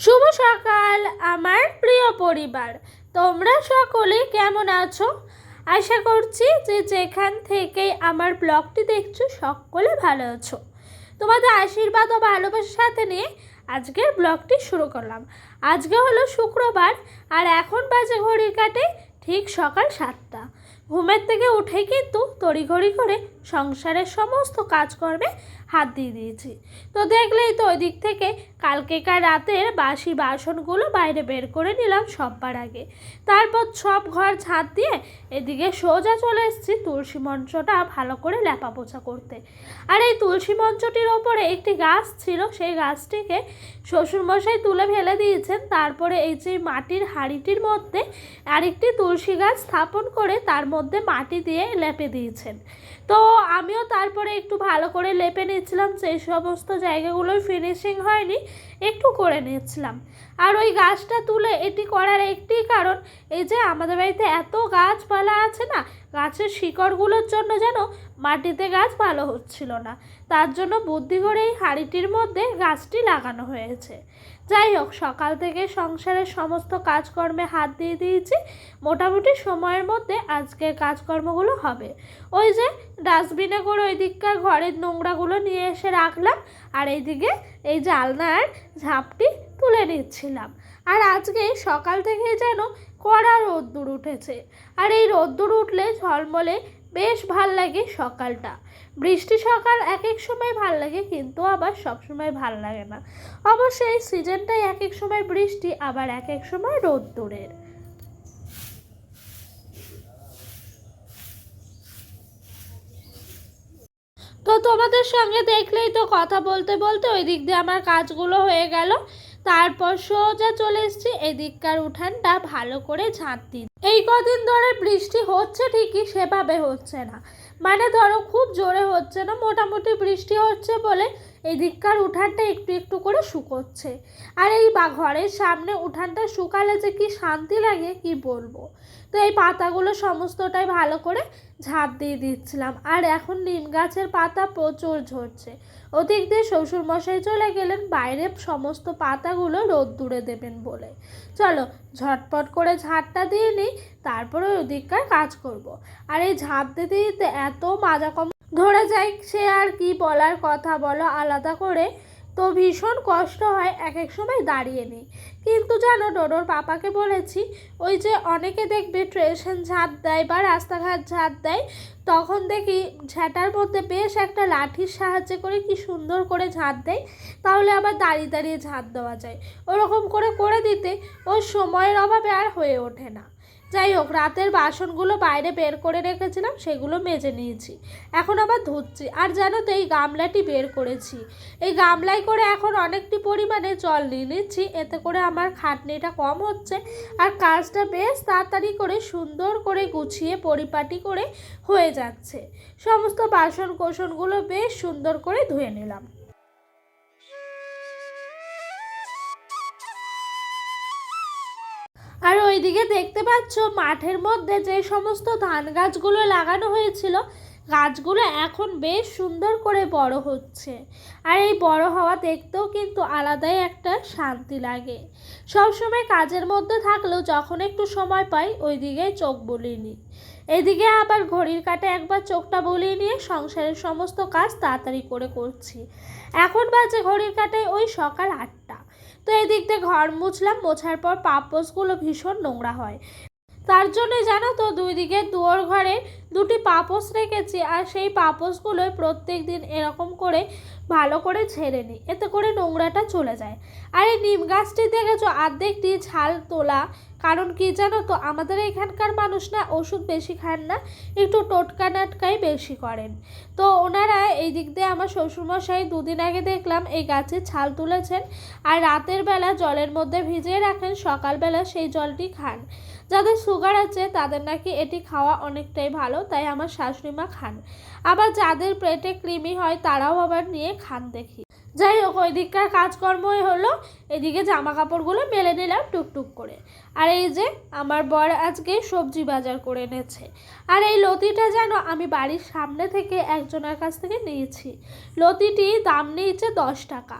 শুভ সকাল আমার প্রিয় পরিবার। তোমরা সকলে কেমন আছো? আশা করছি যে যেখান থেকে আমার ব্লগটি দেখছ, সকলে ভালো আছো। তোমাদের আশীর্বাদ ও ভালোবাসার সাথে নিয়ে আজকের ব্লগটি শুরু করলাম। আজকে হলো শুক্রবার আর এখন বাজে ঘড়ির কাটে ঠিক সকাল সাতটা। ঘুমের থেকে উঠে কিন্তু তড়িঘড়ি করে সংসারের সমস্ত কাজকর্মে হাত দিয়ে দিয়েছি। তো দেখলেই তো ওই দিক থেকে কালকেকার রাতের বাসি বাসনগুলো বাইরে বের করে নিলাম সববার আগে। তারপর সব ঘর ছাদ দিয়ে এদিকে সোজা চলে এসেছি তুলসী মঞ্চটা ভালো করে ল্যাপা পোছা করতে। আর এই তুলসী মঞ্চটির ওপরে একটি গাছ ছিল, সেই গাছটিকে শ্বশুরমশাই তুলে ফেলে দিয়েছেন। তারপরে এই যে মাটির হাঁড়িটির মধ্যে আরেকটি তুলসী গাছ স্থাপন করে তার মধ্যে মাটি দিয়ে লেপে দিয়েছেন। তো আমিও তারপরে একটু ভালো করে লেপে নিচ্ছিলাম সেই সমস্ত জায়গাগুলোই ফিনিশিং হয়নি, একটু করে নিচ্ছিলাম আর ওই গাছটা তুলে এটি করার একটি কারণ, এই যে আমাদের বাড়িতে এত গাছপালা আছে না, গাছের শিকড়গুলোর জন্য যেন মাটিতে গাছ ভালো হচ্ছিল না। তার জন্য বুদ্ধি করে এই হাঁড়িটির মধ্যে গাছটি লাগানো হয়েছে। যাই হোক, সকাল থেকে সংসারের সমস্ত কাজকর্মে হাত দিয়ে দিয়েছি। মোটামুটি সময়ের মধ্যে আজকের কাজকর্মগুলো হবে। ওই যে ডাস্টবিনে করে ওই দিককার ঘরের নোংরাগুলো নিয়ে এসে রাখলাম, আর এইদিকে এই যে আলনার ঝাঁপটি তুলে নিচ্ছিলাম। আর আজকে সকাল থেকে যেন কড়া রোদ্দুর উঠেছে। আর এই রোদ্দুর উঠলে ঝলমলে বেশ ভালো লাগে সকালটা। বৃষ্টি সকাল এক এক সময় ভালো লাগে, কিন্তু আবার সব সময় ভালো লাগে না। অবশ্যই এই সিজনটাই এক এক সময় বৃষ্টি, আবার এক এক সময় রোদ্দুরের। তো তোমাদের সঙ্গে দেখলেই তো কথা বলতে বলতে ওই দিক দিয়ে আমার কাজগুলো হয়ে গেল। তারপর সোজা চলে এসেছি এদিককার উঠানটা ভালো করে ঝাঁট দিই এই কদিন ধরে বৃষ্টি হচ্ছে ঠিকই, সেভাবে হচ্ছে না। মানে ধরো খুব জোরে হচ্ছে না, মোটামুটি বৃষ্টি হচ্ছে বলে এদিককার উঠানটা একটু একটু করে শুকোচ্ছে। আর এই বা, ঘরের সামনে উঠানটা শুকালে যে কি শান্তি লাগে, কি বলব? তো এই পাতাগুলো সমস্তটাই ভালো করে ঝাঁপ দিয়ে দিচ্ছিলাম। আর এখন নিম গাছের পাতা প্রচুর ঝরছে। ওদিক দিয়ে শ্বশুরমশাই চলে গেলেন, বাইরে সমস্ত পাতাগুলো রোদ দূরে দেবেন বলে চলো, ঝটপট করে ঝাড়টা দিয়ে নিই, তারপরে ওদিককার কাজ করব। আর এই ঝাঁপ দিতে দিতে এত মাজা কম ধরে যায় সে আর কি বলার কথা বলো, আলাদা করে তো ভীষণ কষ্ট হয় এক এক সময় দাঁড়িয়ে নেই কিন্তু জানো, ডোডোর পাপাকে বলেছি, ওই যে অনেকে দেখবে ট্রেশন ঝাঁট দেয় বা রাস্তাঘাট ঝাঁট দেয়, তখন দেখি ঝাঁটার মধ্যে বেশ একটা লাঠির সাহায্যে করে কি সুন্দর করে ঝাঁট দেয়, তাহলে আবার দাঁড়িয়ে দাঁড়িয়ে ঝাঁট দেওয়া যায়। ওরকম করে করে দিতে ওর সময়ের অভাবে আর হয়ে ওঠে না। যাই হোক রাতের বাসনগুলো বাইরে বের করে রেখেছিলাম, সেগুলো মেজে নিয়েছি। এখন আবার ধুচ্ছি। আর জানো তো, এই গামলাটি বের করেছি। এই গামলায় করে এখন অনেকটি পরিমাণে জল নিয়ে নিচ্ছি। এতে করে আমার খাটনিটা কম হচ্ছে। আর কাজটা বেশ তাড়াতাড়ি করে সুন্দর করে গুছিয়ে পরিপাটি করে হয়ে যাচ্ছে। সমস্ত বাসন কোসনগুলো বেশ সুন্দর করে ধুয়ে নিলাম। ওইদিকে দেখতে পাচ্ছ, মাঠের মধ্যে যে সমস্ত ধান গাছগুলো লাগানো হয়েছিল, গাছগুলো এখন বেশ সুন্দর করে বড় হচ্ছে। আর এই বড় হওয়া দেখতেও কিন্তু আলাদাই একটা শান্তি লাগে। সবসময় কাজের মধ্যে থাকলেও যখন একটু সময় পাই ওই দিকে চোখ বুলিয়ে নিই এদিকে আবার ঘড়ির কাটে একবার চোখটা বুলিয়ে নিয়ে সংসারের সমস্ত কাজ তাড়াতাড়ি করে করছি। এখন বাজে ঘড়ির কাটে ওই সকাল আটটা। তো এদিক দিয়ে ঘর মুছলাম মোছার পর পাপোসগুলো ভীষণ নোংরা হয়। তার জন্য জানো তো দুই দিকে দুয়ার ঘরে দুটি পাপোস রেখেছি, আর সেই পাপোসগুলো প্রত্যেক দিন এরকম করে ভালো করে ছেড়ে নিই। এতে করে নোংরাটা চলে যায়। আর এই নিম গাছটি দেখেছ? অর্ধেকটি ছাল তোলা। কারণ কি জানো তো, আমাদের এখানকার মানুষ না ওষুধ বেশি খান না, একটু টোটকা নাটকাই বেশি করেন। তো ওনারা এই দিক দিয়ে আমার শ্বশুরমশাই দুদিন আগে দেখলাম এই গাছের ছাল তুলেছেন, আর রাতের বেলা জলের মধ্যে ভিজিয়ে রাখেন, সকালবেলা সেই জলটি খান। যাদের সুগার আছে, তাদের নাকি এটি খাওয়া অনেকটাই ভালো, তাই আমার শাশুড়ি মা খান। আবার যাদের পেটে কৃমি হয়, তারাও আবার নিয়ে খান দেখি। যাই হোক ওই দিককার কাজকর্মই হলো, এদিকে জামা কাপড়গুলো মেলে নিলাম টুকটুক করে। আর এই যে, আমার বর আজকে সবজি বাজার করে এনেছে। আর এই লতিটা যেন আমি বাড়ির সামনে থেকে একজনের কাছ থেকে নিয়েছি। লতিটি দাম নিয়েছে দশ টাকা।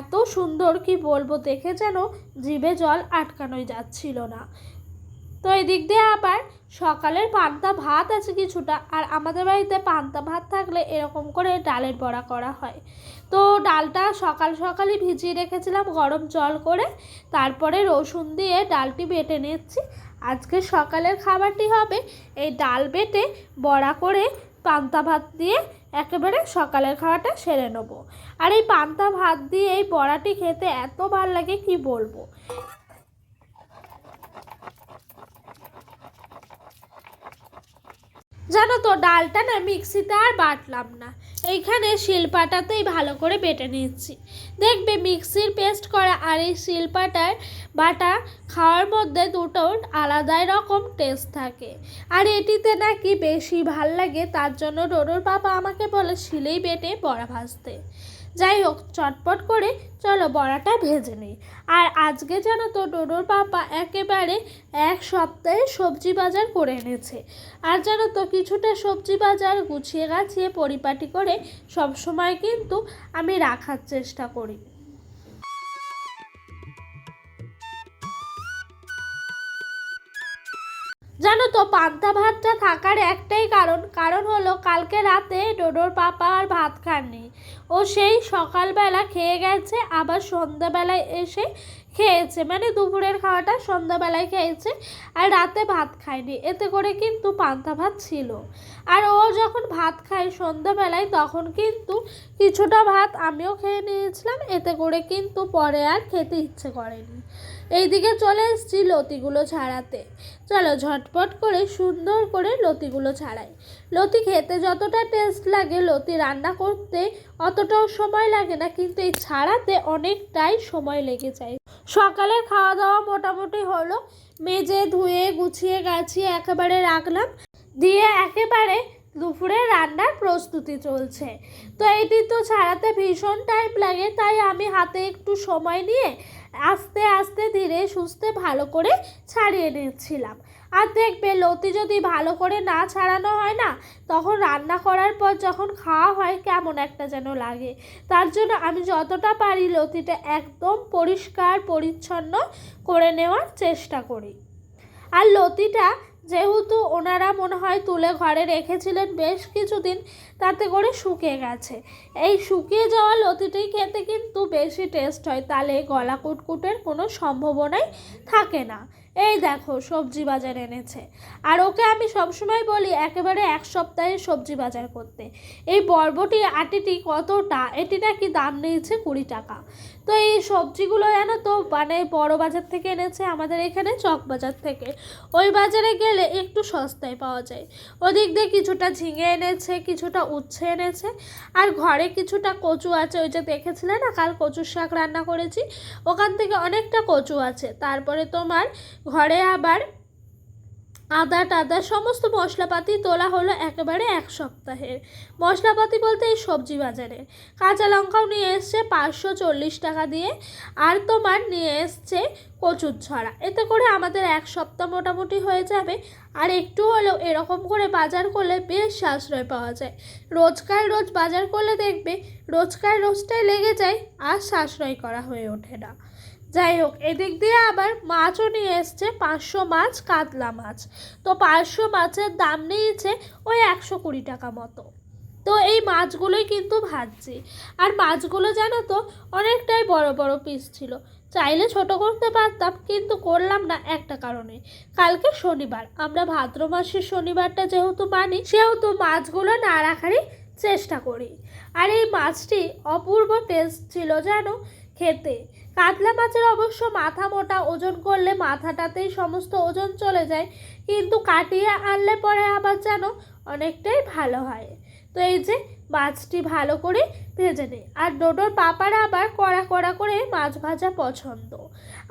এত সুন্দর, কি বলব, দেখে যেন জিভে জল আটকানোই যাচ্ছিল না। তো এই দিক দিয়ে আবার সকালের পান্তা ভাত আছে কিছুটা, আর আমাদের বাড়িতে পান্তা ভাত থাকলে এরকম করে ডালের বড়া করা হয়। তো ডালটা সকাল সকালই ভিজিয়ে রেখেছিলাম, গরম জল করে তারপরে রসুন দিয়ে ডালটি বেটে নিচ্ছি। আজকে সকালের খাবারটি হবে এই ডাল বেটে বড়া করে পান্তা ভাত দিয়ে একেবারে সকালের খাওয়াটা সেরে নেব। আর এই পান্তা ভাত দিয়ে এই বড়াটি খেতে এত ভালো লাগে, কি বলব? জানো তো, ডালটা না মিক্সিতে আর বাটলাম না। এইখানে শিলপাটাতেই ভালো করে বেটে নিচ্ছি। দেখবে মিক্সির পেস্ট করা আর এই শিলপাটার বাটা খাওয়ার মধ্যে দুটো আলাদাই রকম টেস্ট থাকে। আর এটিতে নাকি বেশি ভালো লাগে, তার জন্য ডোডোর বাবা আমাকে বলে শিলেই বেটে বড়া ভাজতে। যাই হোক, চটপট করে চলো বড়াটা ভেজে নিই। আর আজকে জানো তো ডোডোর পাপা একেবারে এক সপ্তাহে সবজি বাজার করে এনেছে। আর জানো তো কিছুটা সবজি বাজার গুছিয়ে গাছিয়ে পরিপাটি করে সবসময় কিন্তু আমি রাখার চেষ্টা করি। জানো তো, পান্তা ভাতটা থাকার একটাই কারণ। কারণ হলো, কালকে রাতে ডোডোর পাপা আর ভাত খাননি। ও সেই সকালবেলা খেয়ে গেছে, আবার সন্ধ্যাবেলায় এসে খেয়েছে। মানে দুপুরের খাওয়াটা সন্ধ্যাবেলায় খেয়েছে আর রাতে ভাত খায়নি। এতে করে কিন্তু পান্তা ভাত ছিল। আর ও যখন ভাত খায় সন্ধ্যাবেলায়, তখন কিন্তু কিছুটা ভাত আমিও খেয়ে নিয়েছিলাম। এতে করে কিন্তু পরে আর খেতে ইচ্ছে করেনি। এইদিকে চলে এসেছি লতিগুলো ছাড়াতে। চলো ঝটপট করে সুন্দর করে লতিগুলো ছাড়াই। লতি খেতে যতটা টেস্ট লাগে, লতি রান্না করতে অতটাও সময় লাগে না, কিন্তু এই ছাড়াতে অনেকটাই সময় লেগে যায়। সকালের খাওয়া দাওয়া মোটামুটি হলো। মেজে, ধুয়ে, গুছিয়ে, গাছিয়ে একেবারে রাখলাম। দিয়ে একেবারে দুপুরে রান্নার প্রস্তুতি চলছে। তো এটি তো ছাড়াতে ভীষণ টাইম লাগে, তাই আমি হাতে একটু সময় নিয়ে আস্তে আস্তে ধীরে সুস্থে ভালো করে ছাড়িয়ে নিচ্ছিলাম। আর দেখবে লতি যদি ভালো করে না ছাড়ানো হয় না, তখন রান্না করার পর যখন খাওয়া হয় কেমন একটা যেন লাগে। তার জন্য আমি যতটা পারি লতিটা একদম পরিষ্কার পরিচ্ছন্ন করে নেওয়ার চেষ্টা করি। আর লতিটা যেহেতু ওনারা মনে হয় তুলে ঘরে রেখেছিলেন বেশ কিছুদিন, তাতে করে শুকিয়ে গেছে। এই শুকিয়ে যাওয়া লতিটি খেতে কিন্তু বেশি টেস্ট হয়, তাহলে গলা কুটকুটের কোনো সম্ভাবনাই থাকে না। এই দেখো, সবজি বাজার এনেছে। আর ওকে আমি সবসময় বলি, একেবারে এক সপ্তাহে সবজি বাজার করতে। এই বরবটি আটিটি কতটা? এটি নাকি দাম নিয়েছে কুড়ি টাকা। তো এই সবজিগুলো জানো তো মানে বড় বাজার থেকে এনেছে, আমাদের এখানে চক বাজার থেকে। ওই বাজারে গেলে একটু সস্তায় পাওয়া যায়। ওদিক দিয়ে কিছুটা ঝিঙে এনেছে, কিছুটা উচ্ছে এনেছে, আর ঘরে কিছুটা কচু আছে। ওই যে দেখেছিলে না, কাল কচুর শাক রান্না করেছি? ওখান থেকে অনেকটা কচু আছে। তারপরে তোমার ঘরে আবার আদা টাদা সমস্ত মশলাপাতি তোলা হলো একেবারে এক সপ্তাহের। মশলাপাতি বলতে এই সবজি বাজারে। কাঁচা লঙ্কাও নিয়ে এসছে পাঁচশো চল্লিশ টাকা দিয়ে আর তোমার নিয়ে এসছে কচুর ছড়া। এতে করে আমাদের এক সপ্তাহ মোটামুটি হয়ে যাবে আর একটু হলেও এরকম করে বাজার করলে বেশ সাশ্রয় পাওয়া যায়। রোজকার রোজ বাজার করলে দেখবে রোজকার রোজটাই লেগে যায় আর সাশ্রয় করা হয়ে ওঠে না। যাই হোক এদিক দিয়ে আবার মাছও নিয়ে এসছে, পাঁচশো মাছ, কাতলা মাছ। তো পাঁচশো মাছের দাম নিয়েছে ওই একশো কুড়ি টাকা মতো। তো এই মাছগুলোই কিন্তু ভাজছি। আর মাছগুলো জানো তো, অনেকটাই বড় বড় পিস ছিল। চাইলে ছোট করতে পারতাম, কিন্তু করলাম না একটা কারণে। কালকে শনিবার, আমরা ভাদ্র মাসের শনিবারটা যেহেতু মানি, সেহেতু মাছগুলো না রাখারই চেষ্টা করি। আর এই মাছটি অপূর্ব টেস্ট ছিল জানো, খেতে। কাতলা মাছের অবশ্য মাথা মোটা, ওজন করলে মাথাটাতেই সমস্ত ওজন চলে যায়, কিন্তু কাটিয়ে আনলে পরে আবার যেন অনেকটাই ভালো হয়। তো এই যে মাছটি ভালো করে ভেজে নিই আর ডোডোর পাপার আবার কড়া কড়া করে মাছ ভাজা পছন্দ।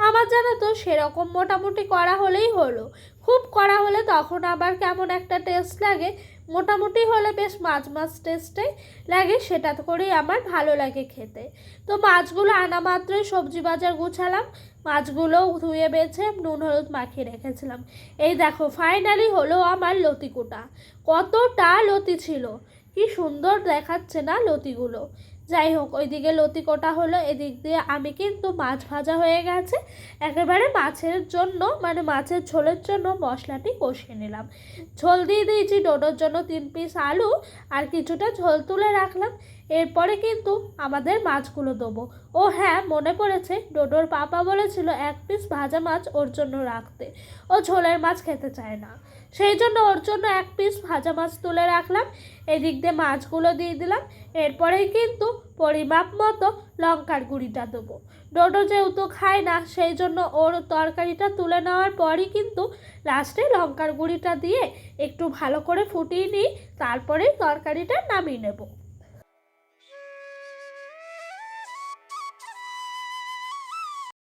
আমার জানো তো সেরকম মোটামুটি করা হলেই হলো। খুব করা হলে তখন আবার কেমন একটা টেস্ট লাগে মোটামুটি হলে বেশ মাছ মাছ টেস্টে লাগে, সেটা করেই আমার ভালো লাগে খেতে। তো মাছগুলো আনা মাত্রই সবজি বাজার গুছালাম, মাছগুলো ধুয়ে বেছে নুন, হলুদ মাখিয়ে রেখেছিলাম। এই দেখো ফাইনালি হলো আমার লতিকুটা। কতটা লতি ছিল, কি সুন্দর দেখাচ্ছে না লতিগুলো। যাই হোক ওইদিকে লতি কোটা হলো, এদিক দিয়ে আমি কিন্তু মাছ ভাজা হয়ে গেছে। একেবারে মাছের জন্য মানে মাছের ঝোলের জন্য মশলাটি কষিয়ে নিলাম। ঝোল দিয়ে দিয়েছি ডোডোর জন্য তিন পিস আলু আর কিছুটা ঝোল তুলে রাখলাম। এরপরে কিন্তু আমাদের মাছগুলো দেবো। ও হ্যাঁ মনে পড়েছে, ডোডোর পাপা বলেছিল, এক পিস ভাজা মাছ ওর জন্য রাখতে। ও ঝোলের মাছ খেতে চায় না। সেই জন্য ওর জন্য এক পিস ভাজা মাছ তুলে রাখলাম। এদিক দিয়ে মাছগুলো দিয়ে দিলাম। এরপরেই কিন্তু পরিমাপ মতো লঙ্কার গুঁড়িটা দেবো। ডোডো যেহেতু খায় না, সেই জন্য ওর তরকারিটা তুলে নেওয়ার পরই কিন্তু লাস্টে লঙ্কার গুঁড়িটা দিয়ে একটু ভালো করে ফুটিয়ে নিই তারপরেই তরকারিটা নামিয়ে নেব।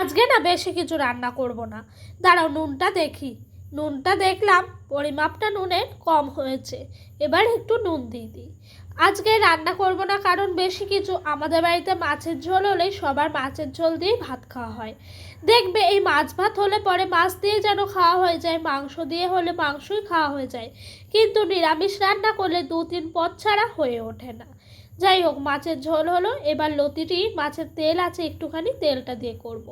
আজকে না বেশি কিছু রান্না করব না। দাঁড়াও, নুনটা দেখি। নুনটা দেখলাম পরিমাপটা নুনের কম হয়েছে। এবার একটু নুন দিয়ে দিই। আজকে রান্না করব না কারণ বেশি কিছু। আমাদের বাড়িতে মাছের ঝোল হলে সবার মাছের ঝোল দিয়েই ভাত খাওয়া হয়। দেখবে এই মাছ ভাত হলে পরে মাছ দিয়ে যেন খাওয়া হয়ে যায়, মাংস দিয়ে হলে মাংসই খাওয়া হয়ে যায়। কিন্তু নিরামিষ রান্না করলে দু তিন পথ ছাড়া হয়ে ওঠে না। যাই হোক মাছের ঝোল হলো। এবার লতিটি, মাছের তেল আছে, একটুখানি তেলটা দিয়ে করব।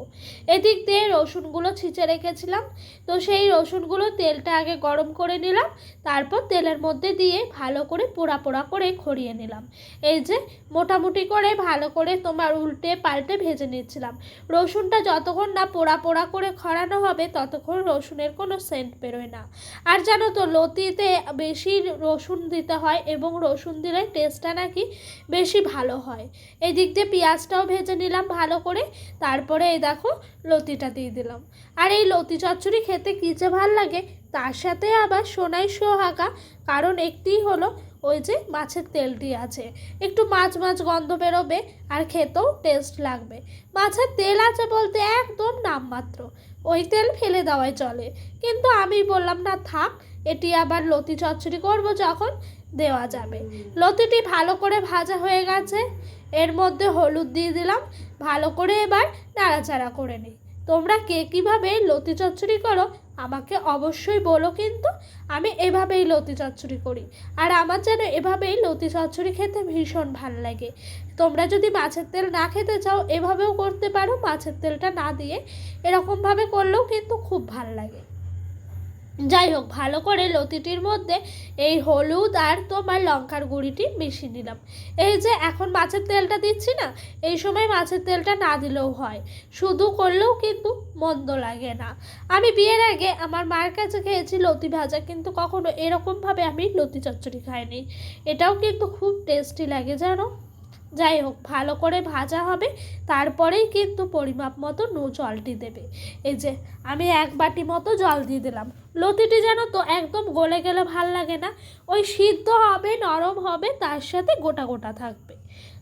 এদিক দিয়ে রসুনগুলো ছিঁচে রেখেছিলাম। তো সেই রসুনগুলো তেলটা আগে গরম করে নিলাম। তারপর তেলের মধ্যে দিয়ে ভালো করে পোড়া পোড়া করে খড়িয়ে নিলাম। এই যে, মোটামুটি করে ভালো করে তোমার উল্টে পাল্টে ভেজে নিচ্ছিলাম। রসুনটা যতক্ষণ না পোড়া পোড়া করে খরানো হবে, ততক্ষণ রসুনের কোনো সেন্ট বেরোয় না। আর জানো তো, লতিতে বেশি রসুন দিতে হয় এবং রসুন দিলে টেস্টটা নাকি বেশি ভালো হয়। এই দিক দিয়ে পেঁয়াজটাও ভেজে নিলাম ভালো করে। তারপরে এই দেখো লতিটা দিয়ে দিলাম। আর এই লতি চচ্চড়ি খেতে কী যে ভালো লাগে, তার সাথে আবার সোনাই সোহাগা, কারণ একটি হলো ওই যে মাছের তেলটি আছে। একটু মাছ মাছ গন্ধ বেরোবে আর খেতেও টেস্ট লাগবে। মাছের তেল আছে বলতে একদম নামমাত্র। ওই তেল ফেলে দেওয়াই চলে। কিন্তু আমি বললাম, না থাক, এটি আবার লতি চচ্চড়ি করব যখন। দেওয়া যাবে। লতিটি ভালো করে ভাজা হয়ে গেছে। এর মধ্যে হলুদ দিয়ে দিলাম। ভালো করে এবার নাড়াচাড়া করে নিই তোমরা কে কীভাবে লতি চচ্চড়ি করো আমাকে অবশ্যই বলো কিন্তু আমি এভাবেই লতি চচ্চড়ি করি। আর আমার যেন এভাবেই লতি চচ্চড়ি খেতে ভীষণ ভালো লাগে। তোমরা যদি মাছের তেল না খেতে চাও, এভাবেও করতে পারো। মাছের তেলটা না দিয়ে এরকমভাবে করলেও কিন্তু খুব ভালো লাগে। যাই হোক ভালো করে লতিটির মধ্যে এই হলুদ আর তোমার লঙ্কার গুঁড়িটি মিশিয়ে নিলাম। এই যে এখন মাছের তেলটা দিচ্ছি না, এই সময় মাছের তেলটা না দিলেও হয়। শুধু করলেও কিন্তু মন্দ লাগে না। আমি বিয়ের আগে আমার মার কাছে খেয়েছি লতি ভাজা, কিন্তু কখনো এরকমভাবে আমি লতি চচ্চড়ি খাইনি। এটাও কিন্তু খুব টেস্টি লাগে, জানো? যাই হোক ভালো করে ভাজা হবে, তারপরেই কিন্তু পরিমাপ মতো নো জলটি দেবে। এই যে, আমি এক বাটি মতো জল দিয়ে দিলাম। লতিটি যেন তো একদম গলে গেলে ভালো লাগে না। ওই সিদ্ধ হবে, নরম হবে, তার সাথে গোটা গোটা থাকবে।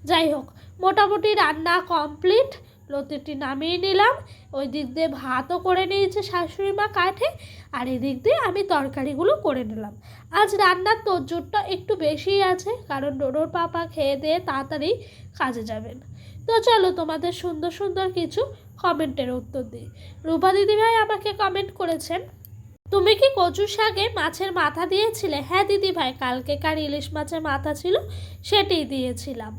যাই হোক, মোটামুটি রান্না কমপ্লিট। লতিটি নামিয়ে নিলাম। ওই দিক দিয়ে ভাতও করে নিয়েছে শাশুড়ি মা কাঠে, আর এদিক দিয়ে আমি তরকারিগুলো করে নিলাম। আজ রান্নার তোরজোরটা একটু বেশিই আছে, কারণ ডোডোর পাপা খেয়ে দিয়ে তাড়াতাড়ি কাজে যাবেন। তো চলো তোমাদের সুন্দর সুন্দর কিছু কমেন্টের উত্তর দিই। রূপা দিদিভাই আমাকে কমেন্ট করেছেন তুমি কি কচু শাকে মাছের মাথা দিয়েছিলে? হ্যাঁ দিদি ভাই কালকে কার ইলিশ মাছের মাথা ছিল সেটি দিয়েছিলাম।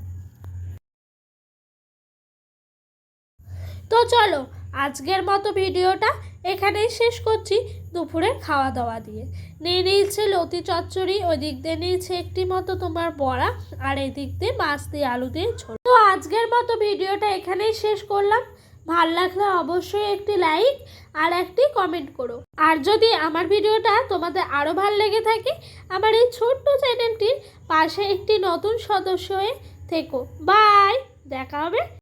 তো চলো, আজকের মতো ভিডিওটা এখানেই শেষ করছি দুপুরের খাওয়া দাওয়া দিয়ে। নিয়ে নিয়েছে লতি চচ্চড়ি ওই দিক দিয়ে নিয়েছে একটি মতো তোমার বড়া, আর এই দিক দিয়ে মাছ দিয়ে আলু দিয়ে ঝোল। তো আজকের মতো ভিডিওটা এখানেই শেষ করলাম। ভালো লাগলে অবশ্যই একটি লাইক আর একটি কমেন্ট করো। আর যদি আমার ভিডিওটা তোমাদের আরও ভালো লেগে থাকে, আমার এই ছোট্ট চ্যানেলটির পাশে একটি নতুন সদস্য হয়ে থেকো। বাই দেখা হবে।